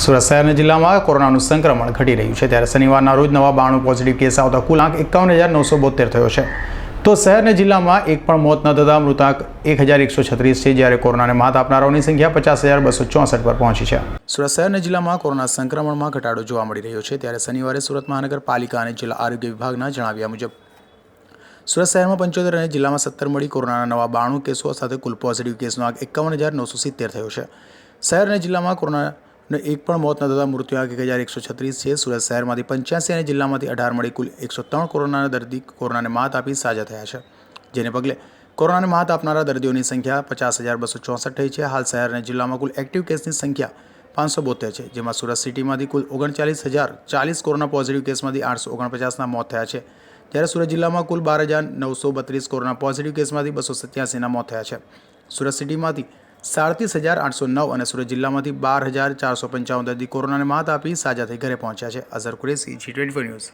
સુરત શહેરના જિલ્લામાં કોરોનાનું સંક્રમણ ઘટી રહ્યું છે. ત્યારે શનિવારના રોજ નવા બાણું પોઝિટિવ કેસ આવતા કુલ આંક એકાવન હજાર નવસો બોતેર થયો છે. તો શહેરના જિલ્લામાં એક પણ મોત ન થતાં મૃતાંક એક હજાર એકસો છત્રીસ છે. જ્યારે કોરોનાને માત આપનારાઓની સંખ્યા પચાસ હજાર બસો ચોસઠ પર પહોંચી છે. સુરત શહેરના જિલ્લામાં કોરોના સંક્રમણમાં ઘટાડો જોવા મળી રહ્યો છે. ત્યારે શનિવારે સુરત મહાનગરપાલિકા અને જિલ્લા આરોગ્ય વિભાગના જણાવ્યા મુજબ, સુરત શહેરમાં પંચોતેર અને જિલ્લામાં સત્તર મળી કોરોનાના નવા બાણું કેસો સાથે કુલ પોઝિટિવ કેસનો આંક એકાવન હજાર નવસો સિત્તેર થયો છે. શહેર અને જિલ્લામાં કોરોનાનો એક પણ મોત ન થતાં મૃત્યુઆંક એક હજાર એકસો છત્રીસ છે. સુરત શહેરમાંથી પંચ્યાસી અને જિલ્લામાંથી અઢાર મળી કુલ એકસો ત્રણ કોરોનાના દર્દી કોરોનાને માત આપી સાજા થયા છે. જેને પગલે કોરોનાને માત આપનારા દર્દીઓની સંખ્યા પચાસ હજાર બસો ચોસઠ થઈ છે. હાલ શહેર અને જિલ્લામાં કુલ એક્ટિવ કેસની સંખ્યા પાંચસો બોતેર છે. જેમાં સુરત સિટીમાંથી કુલ ઓગણચાલીસ હજાર ચાલીસ કોરોના પોઝિટિવ કેસમાંથી આઠસો ઓગણપચાસના મોત થયા છે. જ્યારે સુરત જિલ્લામાં કુલ બાર હજાર નવસો બત્રીસ કોરોના પોઝિટિવ કેસમાંથી બસો સત્યાસીના મોત થયા છે. સુરત સિટીમાંથી સાડત્રીસ હજાર આઠસો નવ અને સુરત જિલ્લામાંથી બાર હજાર ચારસો પંચાવન દર્દી કોરોનાને માત આપી સાજા થઈ ઘરે પહોંચ્યા છે. Azhar Qureshi ji twenty news.